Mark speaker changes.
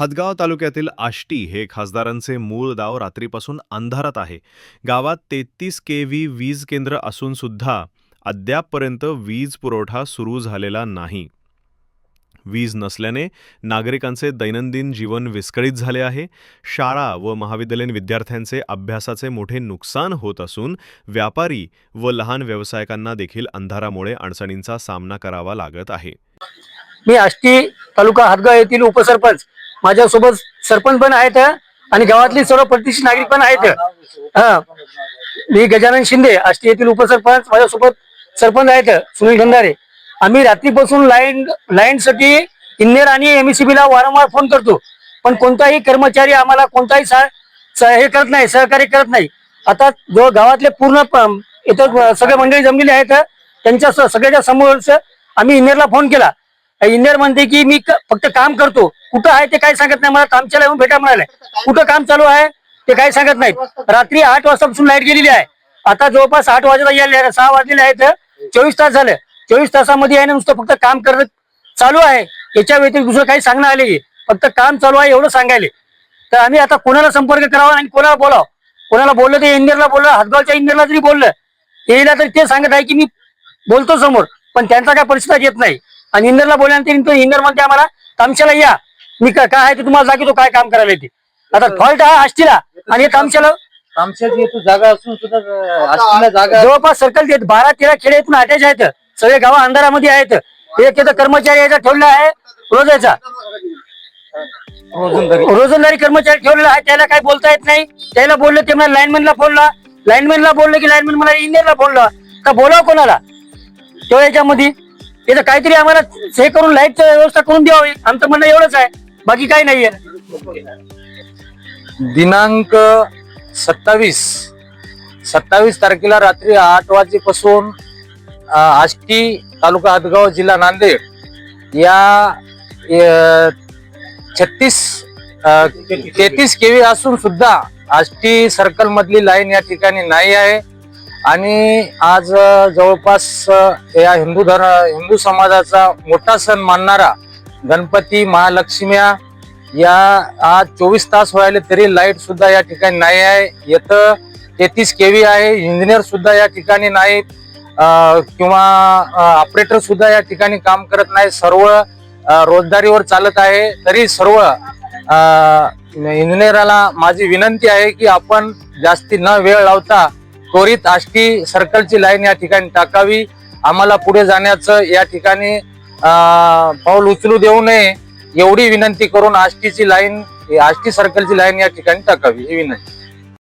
Speaker 1: हदगाव तालुक्यातील आष्टी हे खासदारांचे मूळ गाव रात्रीपासून अंधारात आहे. गावात तेहतीस के व्ही वीज केंद्र असून सुद्धा अद्यापपर्यंत वीज पुरवठा सुरू झालेला नाही. वीज नसल्याने नागरिकांचे दैनंदिन जीवन विस्कळीत झाले आहे. शाळा व महाविद्यालयीन विद्यार्थ्यांचे अभ्यासाचे मोठे नुकसान होत असून व्यापारी व लहान व्यावसायिकांना देखील अंधारामुळे अडचणींचा सामना करावा लागत आहे.
Speaker 2: मी आष्टी तालुका हातगाव येथील उपसरपंच माझ्यासोबत सरपंच पण आहेत आणि गावातली सर्व प्रतिष्ठित नागरिक पण आहेत हा. मी गजानन शिंदे आष्टी येथील उपसरपंच. माझ्यासोबत सरपंच आहेत सुनील गंधारे आम्ही रात्रीपासून लाईन लाईन साठी आणि एमएससीबी ला वारंवार फोन करतो. पण कोणताही कर्मचारी आम्हाला कोणताही हे करत नाही सहकार्य करत नाही. आता जो गावातले पूर्ण इथं सगळे मंडळी जमलेले आहेत त्यांच्या सगळ्याच्या समोर आम्ही इंनेरला फोन केला. इंजिनियर म्हणते की मी फक्त काम करतो. कुठं आहे ते काही सांगत नाही. मला कामच्याला येऊन भेटा म्हणाले. कुठं काम चालू आहे ते काही सांगत नाहीत. रात्री आठ वाजतापासून लाइट गेलेली आहे. आता जवळपास आठ वाजता यायला सहा वाजलेले आहेत. चोवीस तास झाले. चोवीस तासामध्ये आहे ना नुसतं फक्त काम करत चालू आहे. याच्या व्यतिरिक्त दुसरं काही सांगणं आले फक्त काम चालू आहे एवढं सांगायले. तर आम्ही आता कोणाला संपर्क करावा आणि कोणाला बोलावं? कोणाला बोललं ते इंजिनियरला बोललं हातगावच्या इंजिनियरला जरी बोललं येईला तरी ते सांगत आहे की मी बोलतो समोर. पण त्यांचा काय परिस्थिती येत नाही. आणि इंदरला बोलल्यानंतर इंदर म्हणते आम्हाला तामशाला या. मी काय आहे ते तुम्हाला दाखवतो काय काम करायला ते आता फॉल्ट हा आष्टीला आणि तामशाला
Speaker 3: येतो जागा असून सुद्धा आष्टीला जागा
Speaker 2: जवळपास सर्कल देत. बारा तेरा खेड्यातून अटॅच आहेत. सगळे गाव अंधारामध्ये आहेत. एक इथं कर्मचारी याचा ठेवलेला आहे रोजाचा
Speaker 3: रोजंदारी.
Speaker 2: रोजंदारी कर्मचारी ठेवलेला आहे. त्याला काही बोलता येत नाही. त्याला बोललं ते मला लाईनमॅनला फोनला लाईनमॅनला बोललं की लाईनमॅन मला इंजिनियरला फोनला का बोलाव कोणाला? तो याच्यामध्ये. याचं काहीतरी आम्हाला हे करून लाईटची व्यवस्था करून द्यावी. आमचं म्हणणं एवढंच आहे. बाकी काही नाहीये.
Speaker 3: दिनांक सत्तावीस. सत्तावीस तारखेला रात्री आठ वाजेपासून आष्टी तालुका हदगाव जिल्हा नांदेड या छत्तीस तेहतीस केवी असून सुद्धा आष्टी सर्कल मधली लाईन या ठिकाणी नाही आहे. आणि आज जवळपास या हिंदू धर्म हिंदू समाजाचा मोठा सण मानणारा गणपती महालक्ष्म्या या आज चोवीस तास व्हायले तरी लाइट सुद्धा या ठिकाणी नाही आहे. येतं तेहतीस के व्ही आहे इंजिनियर सुद्धा या ठिकाणी नाहीत किंवा ऑपरेटर सुद्धा या ठिकाणी काम करत नाही सर्व रोजदारीवर चालत आहे. तरी सर्व इंजिनियराला माझी विनंती आहे की आपण जास्ती न वेळ लावता त्वरित आष्टी सर्कलची लाईन या ठिकाणी टाकावी. आम्हाला पुढे जाण्याचं या ठिकाणी पाऊल उचलू देऊ नये एवढी विनंती करून आष्टीची लाईन आष्टी सर्कलची लाईन या ठिकाणी टाकावी ही विनंती.